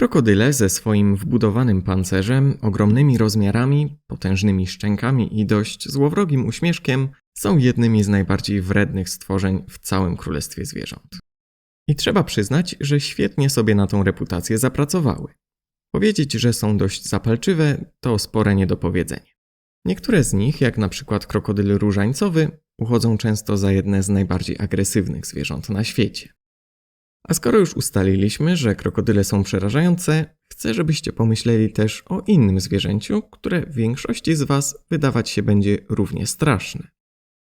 Krokodyle ze swoim wbudowanym pancerzem, ogromnymi rozmiarami, potężnymi szczękami i dość złowrogim uśmieszkiem są jednymi z najbardziej wrednych stworzeń w całym królestwie zwierząt. I trzeba przyznać, że świetnie sobie na tą reputację zapracowały. Powiedzieć, że są dość zapalczywe, to spore niedopowiedzenie. Niektóre z nich, jak na przykład krokodyl różańcowy, uchodzą często za jedne z najbardziej agresywnych zwierząt na świecie. A skoro już ustaliliśmy, że krokodyle są przerażające, chcę, żebyście pomyśleli też o innym zwierzęciu, które większości z Was wydawać się będzie równie straszne.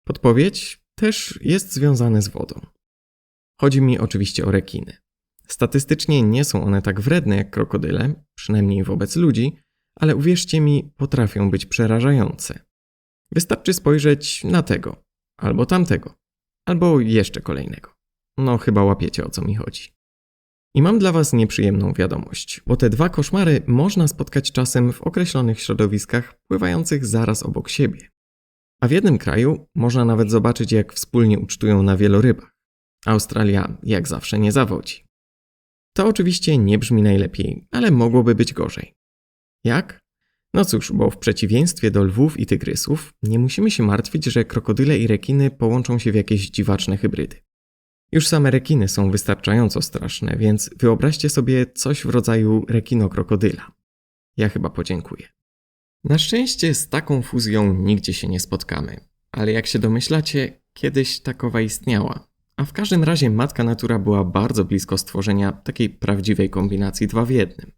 Podpowiedź też jest związane z wodą. Chodzi mi oczywiście o rekiny. Statystycznie nie są one tak wredne jak krokodyle, przynajmniej wobec ludzi, ale uwierzcie mi, potrafią być przerażające. Wystarczy spojrzeć na tego, albo tamtego, albo jeszcze kolejnego. No, chyba łapiecie o co mi chodzi. I mam dla Was nieprzyjemną wiadomość, bo te dwa koszmary można spotkać czasem w określonych środowiskach pływających zaraz obok siebie. A w jednym kraju można nawet zobaczyć, jak wspólnie ucztują na wielorybach. Australia, jak zawsze, nie zawodzi. To oczywiście nie brzmi najlepiej, ale mogłoby być gorzej. Jak? No cóż, bo w przeciwieństwie do lwów i tygrysów, nie musimy się martwić, że krokodyle i rekiny połączą się w jakieś dziwaczne hybrydy. Już same rekiny są wystarczająco straszne, więc wyobraźcie sobie coś w rodzaju rekino-krokodyla. Ja chyba podziękuję. Na szczęście z taką fuzją nigdzie się nie spotkamy, ale jak się domyślacie, kiedyś takowa istniała. A w każdym razie matka natura była bardzo blisko stworzenia takiej prawdziwej kombinacji dwa w jednym.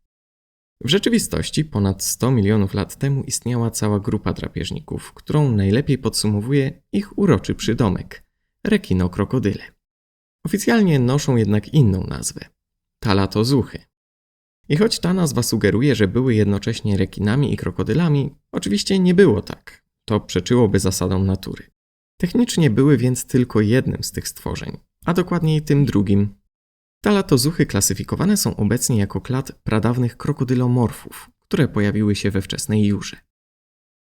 W rzeczywistości ponad 100 milionów lat temu istniała cała grupa drapieżników, którą najlepiej podsumowuje ich uroczy przydomek rekino-krokodyle. Oficjalnie noszą jednak inną nazwę talatozuchy. I choć ta nazwa sugeruje, że były jednocześnie rekinami i krokodylami, oczywiście nie było tak. To przeczyłoby zasadom natury. Technicznie były więc tylko jednym z tych stworzeń, a dokładniej tym drugim. Talatozuchy klasyfikowane są obecnie jako klad pradawnych krokodylomorfów, które pojawiły się we wczesnej jurze.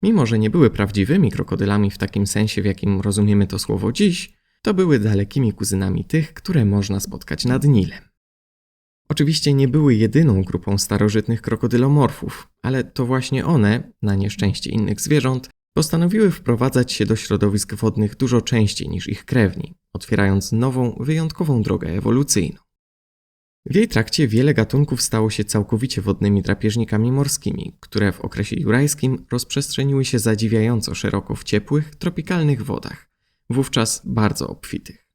Mimo, że nie były prawdziwymi krokodylami w takim sensie, w jakim rozumiemy to słowo dziś, to były dalekimi kuzynami tych, które można spotkać nad Nilem. Oczywiście nie były jedyną grupą starożytnych krokodylomorfów, ale to właśnie one, na nieszczęście innych zwierząt, postanowiły wprowadzać się do środowisk wodnych dużo częściej niż ich krewni, otwierając nową, wyjątkową drogę ewolucyjną. W jej trakcie wiele gatunków stało się całkowicie wodnymi drapieżnikami morskimi, które w okresie jurajskim rozprzestrzeniły się zadziwiająco szeroko w ciepłych, tropikalnych wodach, wówczas bardzo obfitych.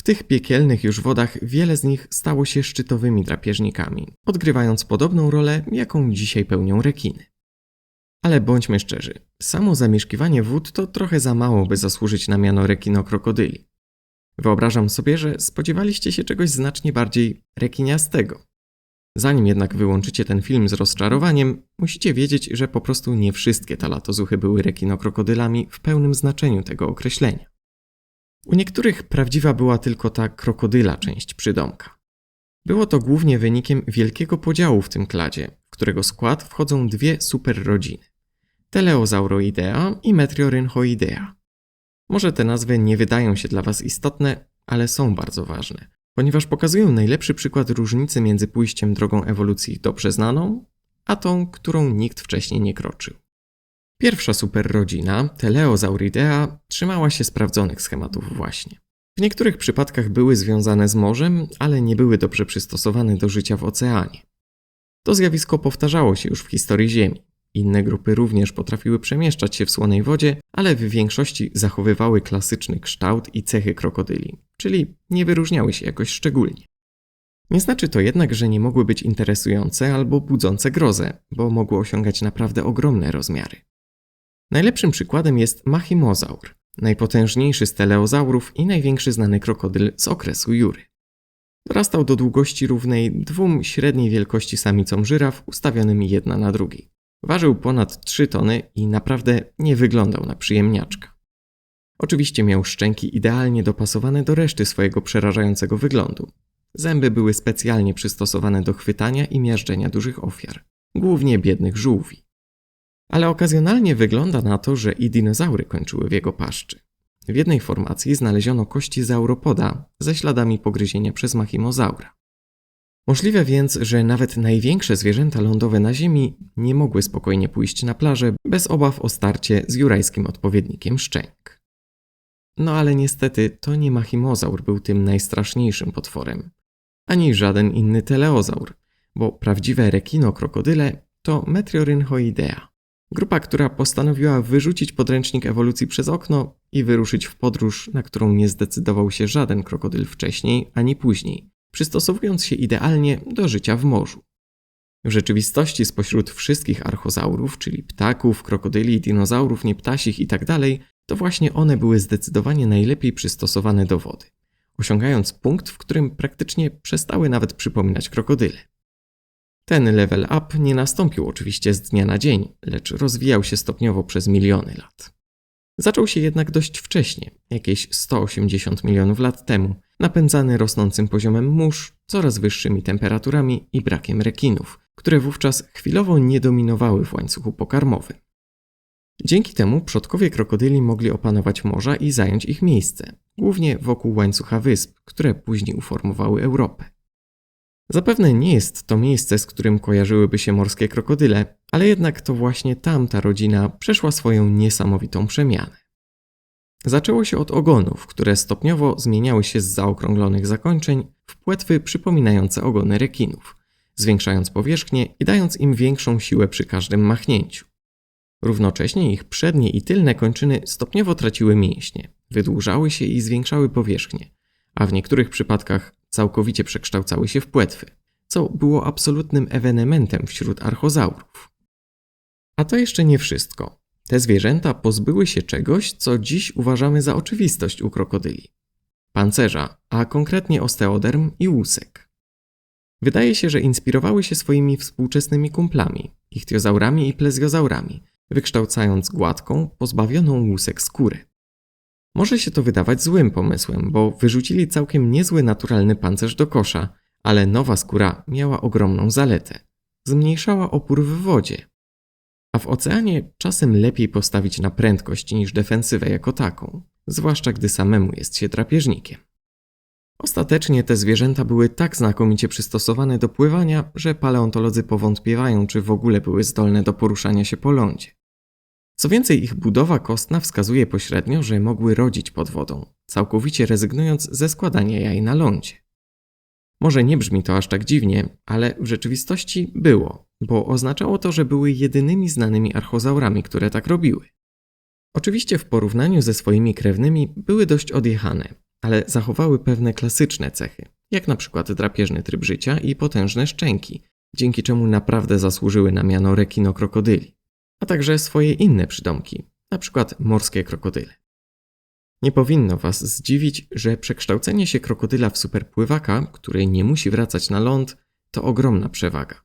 W tych piekielnych już wodach wiele z nich stało się szczytowymi drapieżnikami, odgrywając podobną rolę, jaką dzisiaj pełnią rekiny. Ale bądźmy szczerzy, samo zamieszkiwanie wód to trochę za mało, by zasłużyć na miano rekino-krokodyli. Wyobrażam sobie, że spodziewaliście się czegoś znacznie bardziej rekiniastego. Zanim jednak wyłączycie ten film z rozczarowaniem, musicie wiedzieć, że po prostu nie wszystkie talatozuchy były rekinokrokodylami w pełnym znaczeniu tego określenia. U niektórych prawdziwa była tylko ta krokodyla część przydomka. Było to głównie wynikiem wielkiego podziału w tym kladzie, w którego skład wchodzą dwie superrodziny. Teleozauroidea i Metriorynchoidea. Może te nazwy nie wydają się dla Was istotne, ale są bardzo ważne, ponieważ pokazują najlepszy przykład różnicy między pójściem drogą ewolucji dobrze znaną, a tą, którą nikt wcześniej nie kroczył. Pierwsza superrodzina, Teleozauridea, trzymała się sprawdzonych schematów właśnie. W niektórych przypadkach były związane z morzem, ale nie były dobrze przystosowane do życia w oceanie. To zjawisko powtarzało się już w historii Ziemi. Inne grupy również potrafiły przemieszczać się w słonej wodzie, ale w większości zachowywały klasyczny kształt i cechy krokodyli, czyli nie wyróżniały się jakoś szczególnie. Nie znaczy to jednak, że nie mogły być interesujące albo budzące grozę, bo mogły osiągać naprawdę ogromne rozmiary. Najlepszym przykładem jest Machimozaur, najpotężniejszy z teleozaurów i największy znany krokodyl z okresu Jury. Dorastał do długości równej dwóm średniej wielkości samicom żyraf ustawionymi jedna na drugiej. Ważył ponad 3 tony i naprawdę nie wyglądał na przyjemniaczka. Oczywiście miał szczęki idealnie dopasowane do reszty swojego przerażającego wyglądu. Zęby były specjalnie przystosowane do chwytania i miażdżenia dużych ofiar, głównie biednych żółwi. Ale okazjonalnie wygląda na to, że i dinozaury kończyły w jego paszczy. W jednej formacji znaleziono kości zauropoda ze śladami pogryzienia przez machimozaura. Możliwe więc, że nawet największe zwierzęta lądowe na Ziemi nie mogły spokojnie pójść na plażę bez obaw o starcie z jurajskim odpowiednikiem szczęk. No ale niestety to nie machimozaur był tym najstraszniejszym potworem, ani żaden inny teleozaur, bo prawdziwe rekino-krokodyle to Metriorynchoidea, grupa, która postanowiła wyrzucić podręcznik ewolucji przez okno i wyruszyć w podróż, na którą nie zdecydował się żaden krokodyl wcześniej ani później, przystosowując się idealnie do życia w morzu. W rzeczywistości spośród wszystkich archozaurów, czyli ptaków, krokodyli, dinozaurów nieptasich itd., tak to właśnie one były zdecydowanie najlepiej przystosowane do wody, osiągając punkt, w którym praktycznie przestały nawet przypominać krokodyle. Ten level up nie nastąpił oczywiście z dnia na dzień, lecz rozwijał się stopniowo przez miliony lat. Zaczął się jednak dość wcześnie, jakieś 180 milionów lat temu, napędzany rosnącym poziomem mórz, coraz wyższymi temperaturami i brakiem rekinów, które wówczas chwilowo nie dominowały w łańcuchu pokarmowym. Dzięki temu przodkowie krokodyli mogli opanować morza i zająć ich miejsce, głównie wokół łańcucha wysp, które później uformowały Europę. Zapewne nie jest to miejsce, z którym kojarzyłyby się morskie krokodyle, ale jednak to właśnie tam ta rodzina przeszła swoją niesamowitą przemianę. Zaczęło się od ogonów, które stopniowo zmieniały się z zaokrąglonych zakończeń w płetwy przypominające ogony rekinów, zwiększając powierzchnię i dając im większą siłę przy każdym machnięciu. Równocześnie ich przednie i tylne kończyny stopniowo traciły mięśnie, wydłużały się i zwiększały powierzchnię, a w niektórych przypadkach całkowicie przekształcały się w płetwy, co było absolutnym ewenementem wśród archozaurów. A to jeszcze nie wszystko. Te zwierzęta pozbyły się czegoś, co dziś uważamy za oczywistość u krokodyli. Pancerza, a konkretnie osteoderm i łusek. Wydaje się, że inspirowały się swoimi współczesnymi kumplami, ichtiozaurami i plezjozaurami, wykształcając gładką, pozbawioną łusek skórę. Może się to wydawać złym pomysłem, bo wyrzucili całkiem niezły naturalny pancerz do kosza, ale nowa skóra miała ogromną zaletę. Zmniejszała opór w wodzie. A w oceanie czasem lepiej postawić na prędkość niż defensywę jako taką, zwłaszcza gdy samemu jest się drapieżnikiem. Ostatecznie te zwierzęta były tak znakomicie przystosowane do pływania, że paleontolodzy powątpiewają, czy w ogóle były zdolne do poruszania się po lądzie. Co więcej, ich budowa kostna wskazuje pośrednio, że mogły rodzić pod wodą, całkowicie rezygnując ze składania jaj na lądzie. Może nie brzmi to aż tak dziwnie, ale w rzeczywistości było, bo oznaczało to, że były jedynymi znanymi archozaurami, które tak robiły. Oczywiście w porównaniu ze swoimi krewnymi były dość odjechane, ale zachowały pewne klasyczne cechy, jak na przykład drapieżny tryb życia i potężne szczęki, dzięki czemu naprawdę zasłużyły na miano rekinokrokodyli a także swoje inne przydomki, np. morskie krokodyle. Nie powinno Was zdziwić, że przekształcenie się krokodyla w superpływaka, który nie musi wracać na ląd, to ogromna przewaga.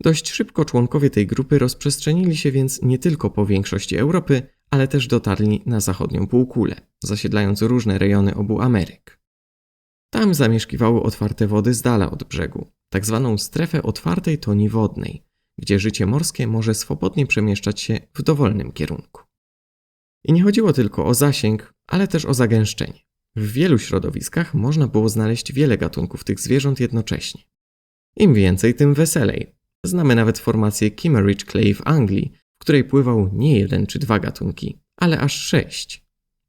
Dość szybko członkowie tej grupy rozprzestrzenili się więc nie tylko po większości Europy, ale też dotarli na zachodnią półkulę, zasiedlając różne rejony obu Ameryk. Tam zamieszkiwały otwarte wody z dala od brzegu, tak zwaną strefę otwartej toni wodnej, gdzie życie morskie może swobodnie przemieszczać się w dowolnym kierunku. I nie chodziło tylko o zasięg, ale też o zagęszczenie. W wielu środowiskach można było znaleźć wiele gatunków tych zwierząt jednocześnie. Im więcej, tym weselej. Znamy nawet formację Kimmeridge Clay w Anglii, w której pływał nie jeden czy dwa gatunki, ale aż sześć.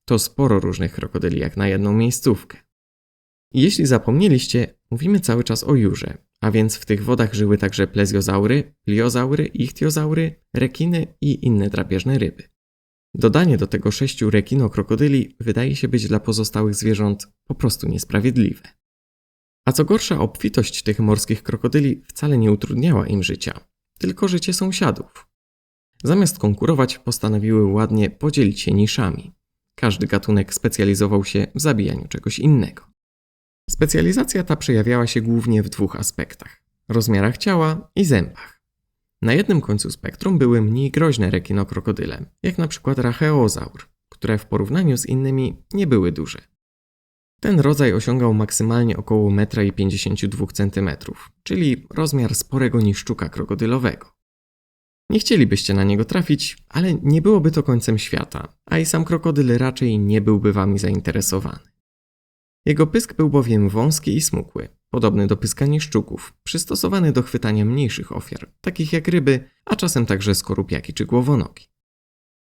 To sporo różnych krokodyli jak na jedną miejscówkę. Jeśli zapomnieliście, mówimy cały czas o jurze, a więc w tych wodach żyły także plezjozaury, pliozaury, ichtiozaury, rekiny i inne drapieżne ryby. Dodanie do tego sześciu rekino-krokodyli wydaje się być dla pozostałych zwierząt po prostu niesprawiedliwe. A co gorsza, obfitość tych morskich krokodyli wcale nie utrudniała im życia, tylko życie sąsiadów. Zamiast konkurować, postanowiły ładnie podzielić się niszami. Każdy gatunek specjalizował się w zabijaniu czegoś innego. Specjalizacja ta przejawiała się głównie w dwóch aspektach: rozmiarach ciała i zębach. Na jednym końcu spektrum były mniej groźne rekinokrokodyle, jak na przykład racheozaur, które w porównaniu z innymi nie były duże. Ten rodzaj osiągał maksymalnie około 1,52 cm, czyli rozmiar sporego niszczuka krokodylowego. Nie chcielibyście na niego trafić, ale nie byłoby to końcem świata, a i sam krokodyl raczej nie byłby wami zainteresowany. Jego pysk był bowiem wąski i smukły, podobny do pyskania szczuków, przystosowany do chwytania mniejszych ofiar, takich jak ryby, a czasem także skorupiaki czy głowonogi.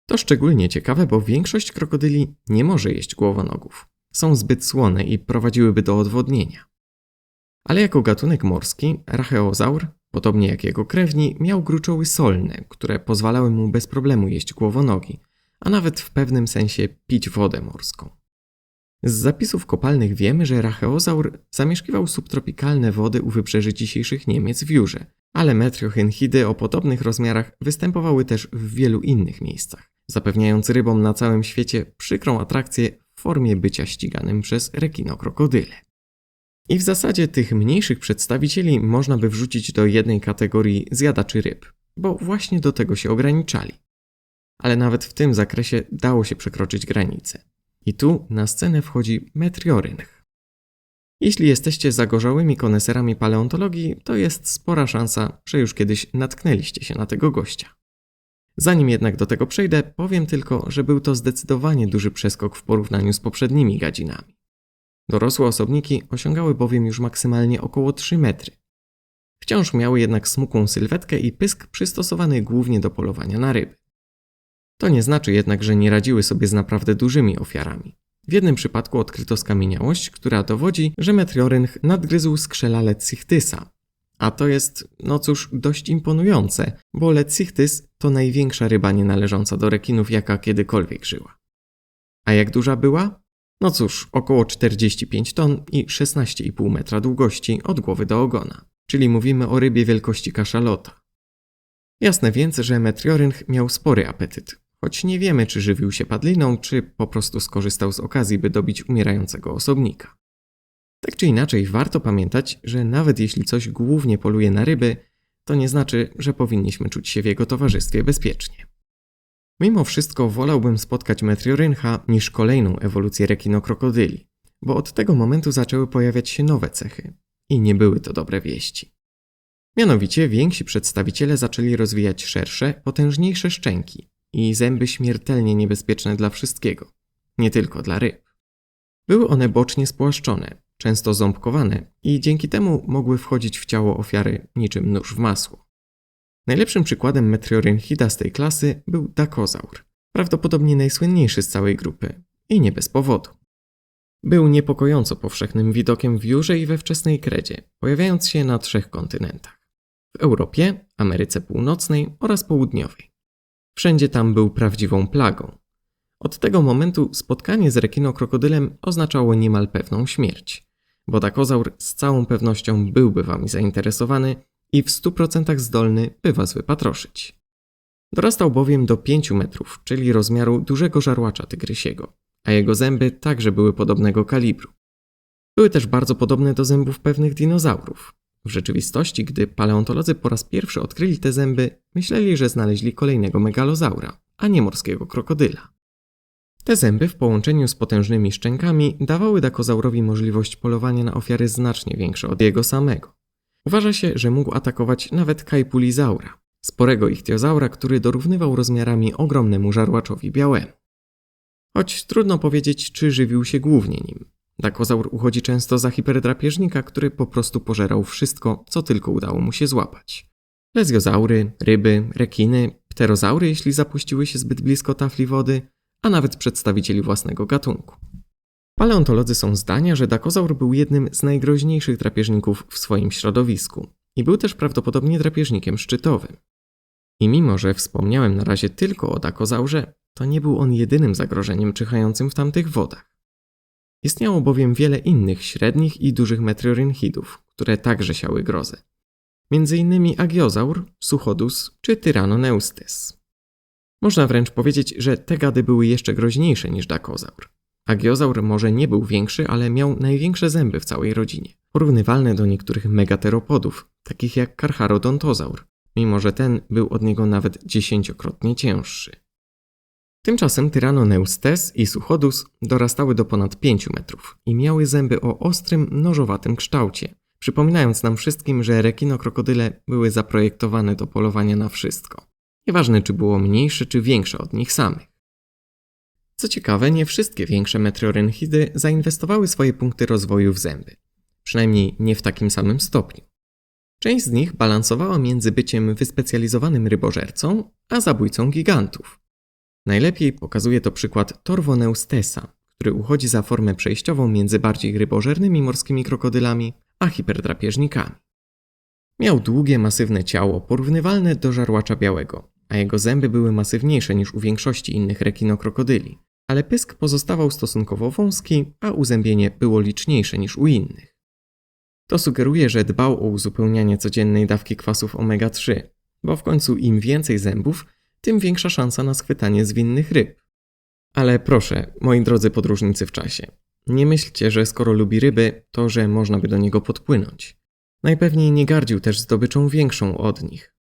To szczególnie ciekawe, bo większość krokodyli nie może jeść głowonogów. Są zbyt słone i prowadziłyby do odwodnienia. Ale jako gatunek morski, racheozaur, podobnie jak jego krewni, miał gruczoły solne, które pozwalały mu bez problemu jeść głowonogi, a nawet w pewnym sensie pić wodę morską. Z zapisów kopalnych wiemy, że racheozaur zamieszkiwał subtropikalne wody u wybrzeży dzisiejszych Niemiec w Jurze, ale metriochynchidy o podobnych rozmiarach występowały też w wielu innych miejscach, zapewniając rybom na całym świecie przykrą atrakcję w formie bycia ściganym przez rekinokrokodyle. I w zasadzie tych mniejszych przedstawicieli można by wrzucić do jednej kategorii zjadaczy ryb, bo właśnie do tego się ograniczali. Ale nawet w tym zakresie dało się przekroczyć granice. I tu na scenę wchodzi metriorynch. Jeśli jesteście zagorzałymi koneserami paleontologii, to jest spora szansa, że już kiedyś natknęliście się na tego gościa. Zanim jednak do tego przejdę, powiem tylko, że był to zdecydowanie duży przeskok w porównaniu z poprzednimi gadzinami. Dorosłe osobniki osiągały bowiem już maksymalnie około 3 metry. Wciąż miały jednak smukłą sylwetkę i pysk przystosowany głównie do polowania na ryby. To nie znaczy jednak, że nie radziły sobie z naprawdę dużymi ofiarami. W jednym przypadku odkryto skamieniałość, która dowodzi, że metriorynch nadgryzł skrzela Lecychtysa. A to jest, no cóż, dość imponujące, bo Lecychtys to największa ryba nienależąca do rekinów, jaka kiedykolwiek żyła. A jak duża była? No cóż, około 45 ton i 16,5 metra długości od głowy do ogona, czyli mówimy o rybie wielkości kaszalota. Jasne więc, że metriorynch miał spory apetyt, choć nie wiemy, czy żywił się padliną, czy po prostu skorzystał z okazji, by dobić umierającego osobnika. Tak czy inaczej, warto pamiętać, że nawet jeśli coś głównie poluje na ryby, to nie znaczy, że powinniśmy czuć się w jego towarzystwie bezpiecznie. Mimo wszystko wolałbym spotkać metrioryncha niż kolejną ewolucję rekinokrokodyli, bo od tego momentu zaczęły pojawiać się nowe cechy i nie były to dobre wieści. Mianowicie więksi przedstawiciele zaczęli rozwijać szersze, potężniejsze szczęki, i zęby śmiertelnie niebezpieczne dla wszystkiego, nie tylko dla ryb. Były one bocznie spłaszczone, często ząbkowane i dzięki temu mogły wchodzić w ciało ofiary niczym nóż w masło. Najlepszym przykładem metriorynchida z tej klasy był dakozaur, prawdopodobnie najsłynniejszy z całej grupy i nie bez powodu. Był niepokojąco powszechnym widokiem w Jurze i we wczesnej Kredzie, pojawiając się na trzech kontynentach. W Europie, Ameryce Północnej oraz Południowej. Wszędzie tam był prawdziwą plagą. Od tego momentu spotkanie z rekinokrokodylem oznaczało niemal pewną śmierć, bo dakozaur z całą pewnością byłby wami zainteresowany i w 100% zdolny, by was wypatroszyć. Dorastał bowiem do 5 metrów, czyli rozmiaru dużego żarłacza tygrysiego, a jego zęby także były podobnego kalibru. Były też bardzo podobne do zębów pewnych dinozaurów, w rzeczywistości, gdy paleontolodzy po raz pierwszy odkryli te zęby, myśleli, że znaleźli kolejnego megalozaura, a nie morskiego krokodyla. Te zęby w połączeniu z potężnymi szczękami dawały dakozaurowi możliwość polowania na ofiary znacznie większe od jego samego. Uważa się, że mógł atakować nawet kajpulizaura, sporego ichtiozaura, który dorównywał rozmiarami ogromnemu żarłaczowi białemu. Choć trudno powiedzieć, czy żywił się głównie nim. Dakozaur uchodzi często za hiperdrapieżnika, który po prostu pożerał wszystko, co tylko udało mu się złapać. Lezjozaury, ryby, rekiny, pterozaury, jeśli zapuściły się zbyt blisko tafli wody, a nawet przedstawicieli własnego gatunku. Paleontolodzy są zdania, że dakozaur był jednym z najgroźniejszych drapieżników w swoim środowisku i był też prawdopodobnie drapieżnikiem szczytowym. I mimo, że wspomniałem na razie tylko o dakozaurze, to nie był on jedynym zagrożeniem czyhającym w tamtych wodach. Istniało bowiem wiele innych średnich i dużych metriorynchidów, które także siały grozę. Między innymi agiozaur, suchodus czy tyrannoneustes. Można wręcz powiedzieć, że te gady były jeszcze groźniejsze niż dakozaur. Agiozaur może nie był większy, ale miał największe zęby w całej rodzinie, porównywalne do niektórych megateropodów, takich jak karcharodontozaur, mimo że ten był od niego nawet dziesięciokrotnie cięższy. Tymczasem Tyrannoneustes i Suchodus dorastały do ponad 5 metrów i miały zęby o ostrym, nożowatym kształcie, przypominając nam wszystkim, że rekinokrokodyle były zaprojektowane do polowania na wszystko. Nieważne, czy było mniejsze czy większe od nich samych. Co ciekawe, nie wszystkie większe metriorynchidy zainwestowały swoje punkty rozwoju w zęby. przynajmniej nie w takim samym stopniu. Część z nich balansowała między byciem wyspecjalizowanym rybożercą, a zabójcą gigantów. Najlepiej pokazuje to przykład Torvoneustesa, który uchodzi za formę przejściową między bardziej rybożernymi morskimi krokodylami a hiperdrapieżnikami. Miał długie, masywne ciało porównywalne do żarłacza białego, a jego zęby były masywniejsze niż u większości innych rekinokrokodyli, ale pysk pozostawał stosunkowo wąski, a uzębienie było liczniejsze niż u innych. To sugeruje, że dbał o uzupełnianie codziennej dawki kwasów omega-3, bo w końcu im więcej zębów, tym większa szansa na schwytanie zwinnych ryb. Ale proszę, moi drodzy podróżnicy w czasie, nie myślcie, że skoro lubi ryby, to że można by do niego podpłynąć. Najpewniej nie gardził też zdobyczą większą od nich.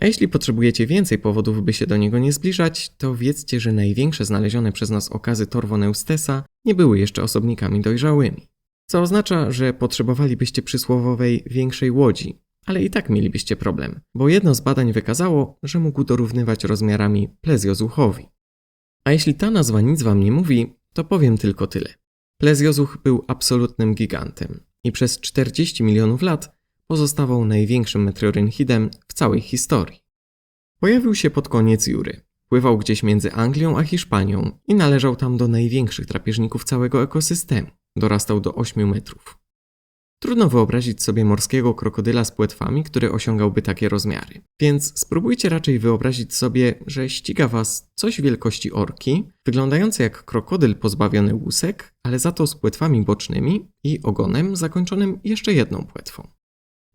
A jeśli potrzebujecie więcej powodów, by się do niego nie zbliżać, to wiedzcie, że największe znalezione przez nas okazy Torvoneustesa nie były jeszcze osobnikami dojrzałymi. Co oznacza, że potrzebowalibyście przysłowowej większej łodzi, ale i tak mielibyście problem, bo jedno z badań wykazało, że mógł dorównywać rozmiarami plezjozuchowi. A jeśli ta nazwa nic wam nie mówi, to powiem tylko tyle. Plezjozuch był absolutnym gigantem i przez 40 milionów lat pozostawał największym meteorynchidem w całej historii. Pojawił się pod koniec Jury. Pływał gdzieś między Anglią a Hiszpanią i należał tam do największych drapieżników całego ekosystemu. Dorastał do 8 metrów. Trudno wyobrazić sobie morskiego krokodyla z płetwami, który osiągałby takie rozmiary. Więc spróbujcie raczej wyobrazić sobie, że ściga was coś wielkości orki, wyglądające jak krokodyl pozbawiony łusek, ale za to z płetwami bocznymi i ogonem zakończonym jeszcze jedną płetwą.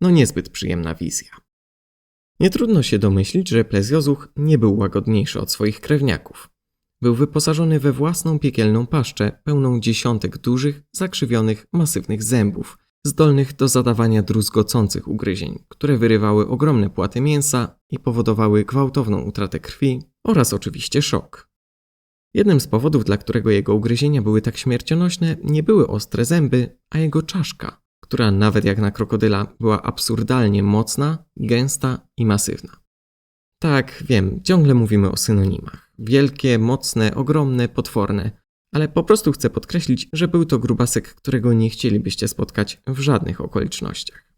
No niezbyt przyjemna wizja. Nie trudno się domyślić, że plezjozuch nie był łagodniejszy od swoich krewniaków. Był wyposażony we własną piekielną paszczę, pełną dziesiątek dużych, zakrzywionych, masywnych zębów, zdolnych do zadawania druzgocących ugryzień, które wyrywały ogromne płaty mięsa i powodowały gwałtowną utratę krwi oraz oczywiście szok. Jednym z powodów, dla którego jego ugryzienia były tak śmiercionośne, nie były ostre zęby, a jego czaszka, która nawet jak na krokodyla była absurdalnie mocna, gęsta i masywna. Tak, wiem, ciągle mówimy o synonimach. Wielkie, mocne, ogromne, potworne, ale po prostu chcę podkreślić, że był to grubasek, którego nie chcielibyście spotkać w żadnych okolicznościach.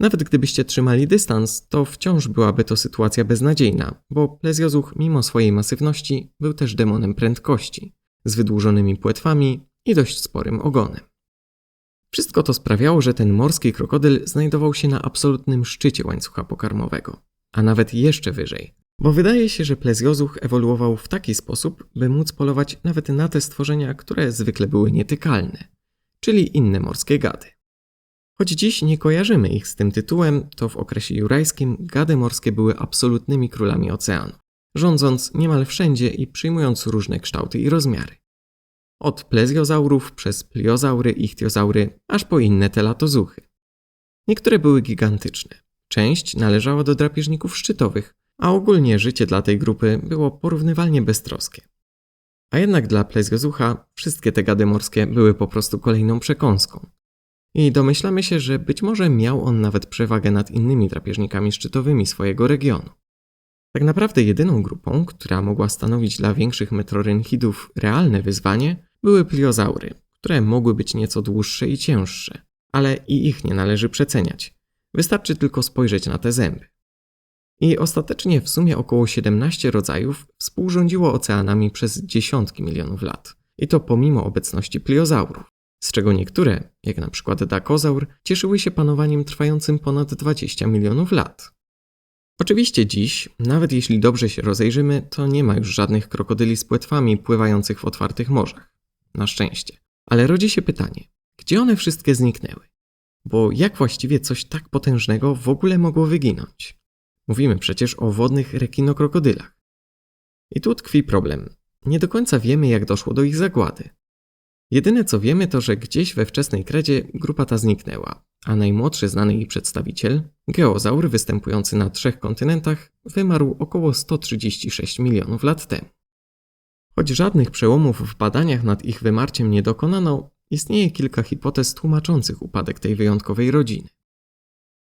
Nawet gdybyście trzymali dystans, to wciąż byłaby to sytuacja beznadziejna, bo plezjozuch mimo swojej masywności był też demonem prędkości, z wydłużonymi płetwami i dość sporym ogonem. Wszystko to sprawiało, że ten morski krokodyl znajdował się na absolutnym szczycie łańcucha pokarmowego, a nawet jeszcze wyżej, bo wydaje się, że plezjozuch ewoluował w taki sposób, by móc polować nawet na te stworzenia, które zwykle były nietykalne, czyli inne morskie gady. Choć dziś nie kojarzymy ich z tym tytułem, to w okresie jurajskim gady morskie były absolutnymi królami oceanu, rządząc niemal wszędzie i przyjmując różne kształty i rozmiary. Od plezjozaurów przez pliozaury, ichtiozaury, aż po inne telatozuchy. Niektóre były gigantyczne, część należała do drapieżników szczytowych, a ogólnie życie dla tej grupy było porównywalnie beztroskie. A jednak dla plezjozucha wszystkie te gady morskie były po prostu kolejną przekąską. I domyślamy się, że być może miał on nawet przewagę nad innymi drapieżnikami szczytowymi swojego regionu. Tak naprawdę jedyną grupą, która mogła stanowić dla większych metrorynchidów realne wyzwanie, były pliozaury, które mogły być nieco dłuższe i cięższe, ale i ich nie należy przeceniać. Wystarczy tylko spojrzeć na te zęby. I ostatecznie w sumie około 17 rodzajów współrządziło oceanami przez dziesiątki milionów lat. I to pomimo obecności pliozaurów, z czego niektóre, jak na przykład dakozaur, cieszyły się panowaniem trwającym ponad 20 milionów lat. Oczywiście dziś, nawet jeśli dobrze się rozejrzymy, to nie ma już żadnych krokodyli z płetwami pływających w otwartych morzach. Na szczęście. Ale rodzi się pytanie, gdzie one wszystkie zniknęły? Bo jak właściwie coś tak potężnego w ogóle mogło wyginąć? Mówimy przecież o wodnych rekinokrokodylach. I tu tkwi problem. Nie do końca wiemy, jak doszło do ich zagłady. Jedyne co wiemy, to że gdzieś we wczesnej kredzie grupa ta zniknęła, a najmłodszy znany jej przedstawiciel, geozaur występujący na trzech kontynentach, wymarł około 136 milionów lat temu. Choć żadnych przełomów w badaniach nad ich wymarciem nie dokonano, istnieje kilka hipotez tłumaczących upadek tej wyjątkowej rodziny.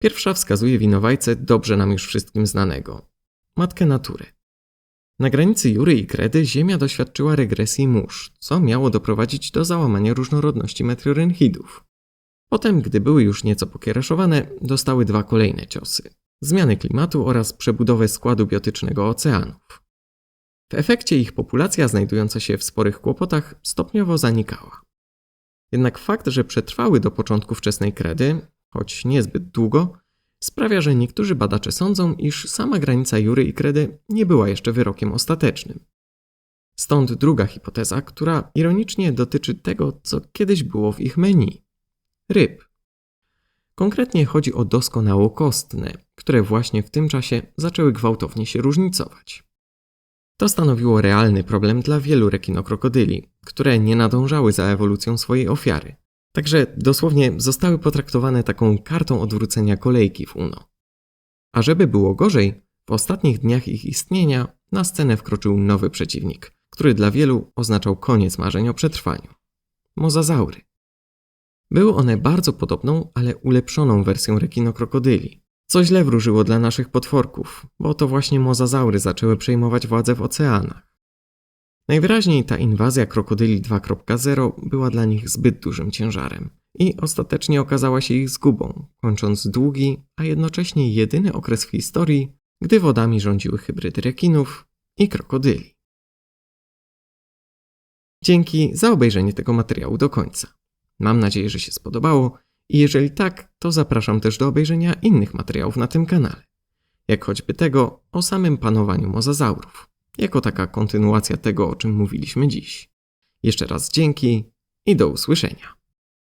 Pierwsza wskazuje winowajcę dobrze nam już wszystkim znanego matkę natury. Na granicy Jury i Kredy Ziemia doświadczyła regresji mórz, co miało doprowadzić do załamania różnorodności meteorynchidów. Potem, gdy były już nieco pokiereszowane, dostały dwa kolejne ciosy: zmiany klimatu oraz przebudowę składu biotycznego oceanów. W efekcie ich populacja, znajdująca się w sporych kłopotach, stopniowo zanikała. Jednak fakt, że przetrwały do początku wczesnej kredy, choć niezbyt długo, sprawia, że niektórzy badacze sądzą, iż sama granica Jury i kredy nie była jeszcze wyrokiem ostatecznym. Stąd druga hipoteza, która ironicznie dotyczy tego, co kiedyś było w ich menu ryb. Konkretnie chodzi o doskonałokostne, które właśnie w tym czasie zaczęły gwałtownie się różnicować. To stanowiło realny problem dla wielu rekinokrokodyli, które nie nadążały za ewolucją swojej ofiary. Także dosłownie zostały potraktowane taką kartą odwrócenia kolejki w UNO. A żeby było gorzej, w ostatnich dniach ich istnienia na scenę wkroczył nowy przeciwnik, który dla wielu oznaczał koniec marzeń o przetrwaniu. Mozazaury. Były one bardzo podobną, ale ulepszoną wersją rekinokrokodyli, co źle wróżyło dla naszych potworków, bo to właśnie mozazaury zaczęły przejmować władzę w oceanach. Najwyraźniej ta inwazja krokodyli 2.0 była dla nich zbyt dużym ciężarem i ostatecznie okazała się ich zgubą, kończąc długi, a jednocześnie jedyny okres w historii, gdy wodami rządziły hybrydy rekinów i krokodyli. Dzięki za obejrzenie tego materiału do końca. Mam nadzieję, że się spodobało i jeżeli tak, to zapraszam też do obejrzenia innych materiałów na tym kanale, jak choćby tego o samym panowaniu mozazaurów, jako taka kontynuacja tego, o czym mówiliśmy dziś. Jeszcze raz dzięki i do usłyszenia.